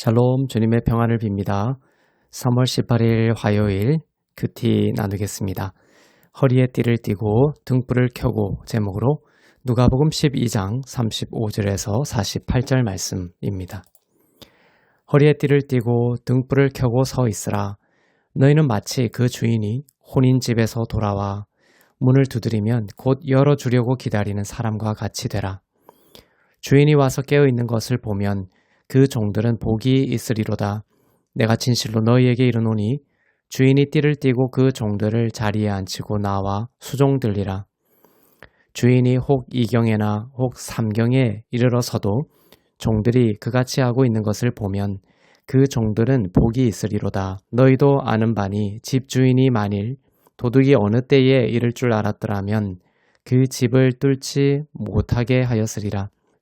샬롬 주님의 평안을 빕니다. 3월 18일 화요일 큐티 나누겠습니다. 허리에 띠를 띠고 등불을 켜고 제목으로 누가복음 12장 35절에서 48절 말씀입니다. 허리에 띠를 띠고 등불을 켜고 서 있으라. 너희는 마치 그 주인이 혼인 집에서 돌아와 문을 두드리면 곧 열어 주려고 기다리는 사람과 같이 되라. 주인이 와서 깨어 있는 것을 보면 그 종들은 복이 있으리로다. 내가 진실로 너희에게 이르노니 주인이 띠를 띠고 그 종들을 자리에 앉히고 나와 수종들리라. 주인이 혹 이경에나 혹 삼경에 이르러서도 종들이 그같이 하고 있는 것을 보면 그 종들은 복이 있으리로다. 너희도 아는 바니 집 주인이 만일 도둑이 어느 때에 이를 줄 알았더라면 그 집을 뚫지 못하게 하였으리라.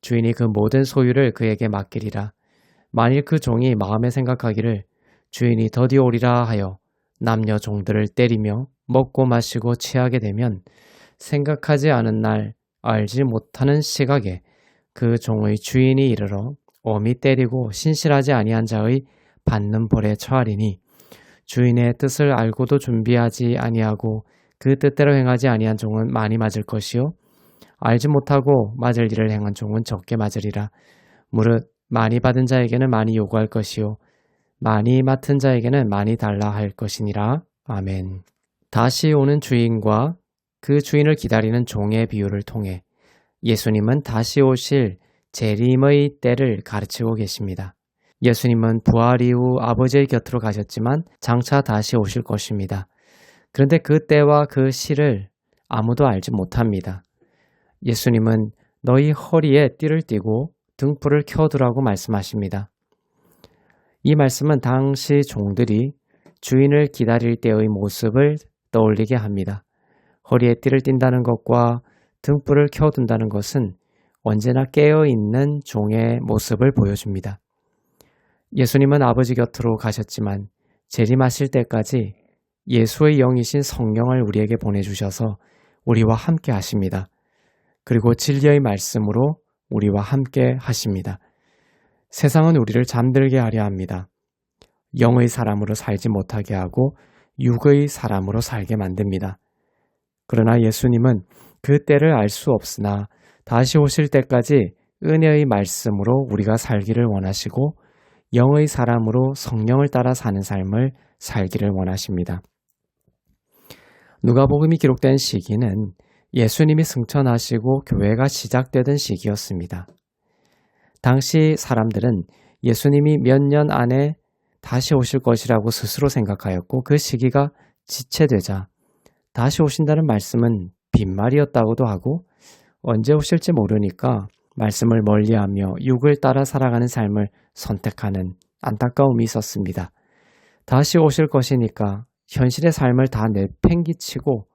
주인이 그 모든 소유를 그에게 맡기리라. 만일 그 종이 마음에 생각하기를 주인이 더디 오리라 하여 남녀 종들을 때리며 먹고 마시고 취하게 되면 생각하지 않은 날 알지 못하는 시각에 그 종의 주인이 이르러 어미 때리고 신실하지 아니한 자의 받는 벌에 처하리니 주인의 뜻을 알고도 준비하지 아니하고 그 뜻대로 행하지 아니한 종은 많이 맞을 것이요 알지 못하고 맞을 일을 행한 종은 적게 맞으리라 무릇 많이 받은 자에게는 많이 요구할 것이요 많이 맡은 자에게는 많이 달라 할 것이니라 아멘 다시 오는 주인과 그 주인을 기다리는 종의 비유를 통해 예수님은 다시 오실 재림의 때를 가르치고 계십니다. 예수님은 부활 이후 아버지의 곁으로 가셨지만 장차 다시 오실 것입니다. 그런데 그 때와 그 시를 아무도 알지 못합니다. 예수님은 너희 허리에 띠를 띠고 등불을 켜두라고 말씀하십니다. 이 말씀은 당시 종들이 주인을 기다릴 때의 모습을 떠올리게 합니다. 허리에 띠를 띈다는 것과 등불을 켜둔다는 것은 언제나 깨어있는 종의 모습을 보여줍니다. 예수님은 아버지 곁으로 가셨지만 재림하실 때까지 예수의 영이신 성령을 우리에게 보내주셔서 우리와 함께 하십니다. 그리고 진리의 말씀으로 우리와 함께 하십니다. 세상은 우리를 잠들게 하려 합니다. 영의 사람으로 살지 못하게 하고 육의 사람으로 살게 만듭니다. 그러나 예수님은 그 때를 알 수 없으나 다시 오실 때까지 은혜의 말씀으로 우리가 살기를 원하시고 영의 사람으로 성령을 따라 사는 삶을 살기를 원하십니다. 누가복음이 기록된 시기는 예수님이 승천하시고 교회가 시작되던 시기였습니다. 당시 사람들은 예수님이 몇 년 안에 다시 오실 것이라고 스스로 생각하였고 그 시기가 지체되자 다시 오신다는 말씀은 빈말이었다고도 하고 언제 오실지 모르니까 말씀을 멀리하며 육을 따라 살아가는 삶을 선택하는 안타까움이 있었습니다. 다시 오실 것이니까 현실의 삶을 다 내팽기치고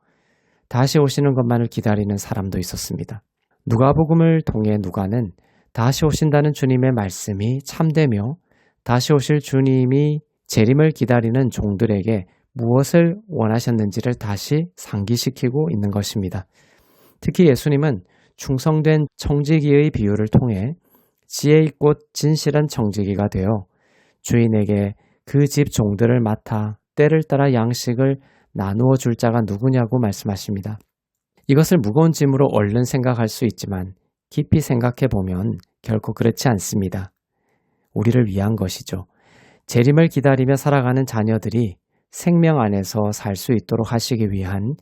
다시 오시는 것만을 기다리는 사람도 있었습니다. 누가복음을 통해 누가는 다시 오신다는 주님의 말씀이 참되며 다시 오실 주님이 재림을 기다리는 종들에게 무엇을 원하셨는지를 다시 상기시키고 있는 것입니다. 특히 예수님은 충성된 청지기의 비유를 통해 지혜 있고 진실한 청지기가 되어 주인에게 그 집 종들을 맡아 때를 따라 양식을 나누어 줄 자가 누구냐고 말씀하십니다. 이것을 무거운 짐으로 얼른 생각할 수 있지만 깊이 생각해 보면 결코 그렇지 않습니다. 우리를 위한 것이죠. 재림을 기다리며 살아가는 자녀들이 생명 안에서 살 수 있도록 하시기 위한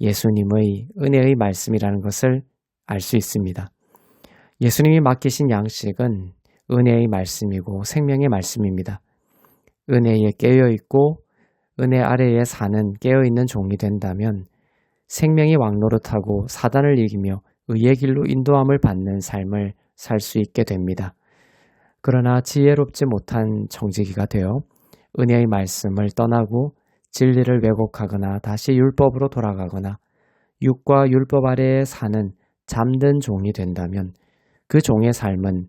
예수님의 은혜의 말씀이라는 것을 알 수 있습니다. 예수님이 맡기신 양식은 은혜의 말씀이고 생명의 말씀입니다. 은혜에 깨어 있고 은혜 아래에 사는 깨어 있는 종이 된다면 생명이 왕노릇하고 사단을 이기며 의의 길로 인도함을 받는 삶을 살 수 있게 됩니다. 그러나 지혜롭지 못한 정직이가 되어 은혜의 말씀을 떠나고 진리를 왜곡하거나 다시 율법으로 돌아가거나 육과 율법 아래에 사는 잠든 종이 된다면 그 종의 삶은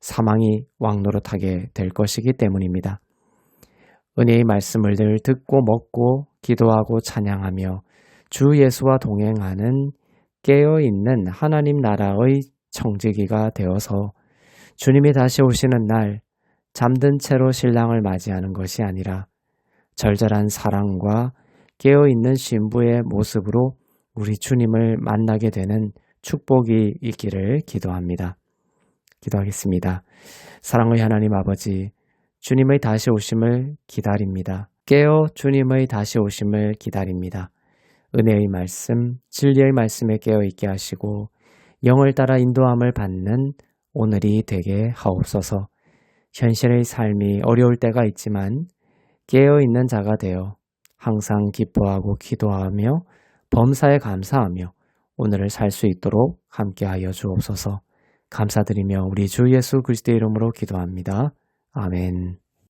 사망이 왕노릇하게 될 것이기 때문입니다. 은혜의 말씀을 늘 듣고 먹고 기도하고 찬양하며 주 예수와 동행하는 깨어있는 하나님 나라의 청지기가 되어서 주님이 다시 오시는 날 잠든 채로 신랑을 맞이하는 것이 아니라 절절한 사랑과 깨어있는 신부의 모습으로 우리 주님을 만나게 되는 축복이 있기를 기도합니다. 기도하겠습니다. 사랑의 하나님 아버지, 주님의 다시 오심을 기다립니다. 깨어 주님의 다시 오심을 기다립니다. 은혜의 말씀, 진리의 말씀에 깨어 있게 하시고 영을 따라 인도함을 받는 오늘이 되게 하옵소서. 현실의 삶이 어려울 때가 있지만 깨어 있는 자가 되어 항상 기뻐하고 기도하며 범사에 감사하며 오늘을 살 수 있도록 함께하여 주옵소서. 감사드리며 우리 주 예수 그리스도의 이름으로 기도합니다. 아멘.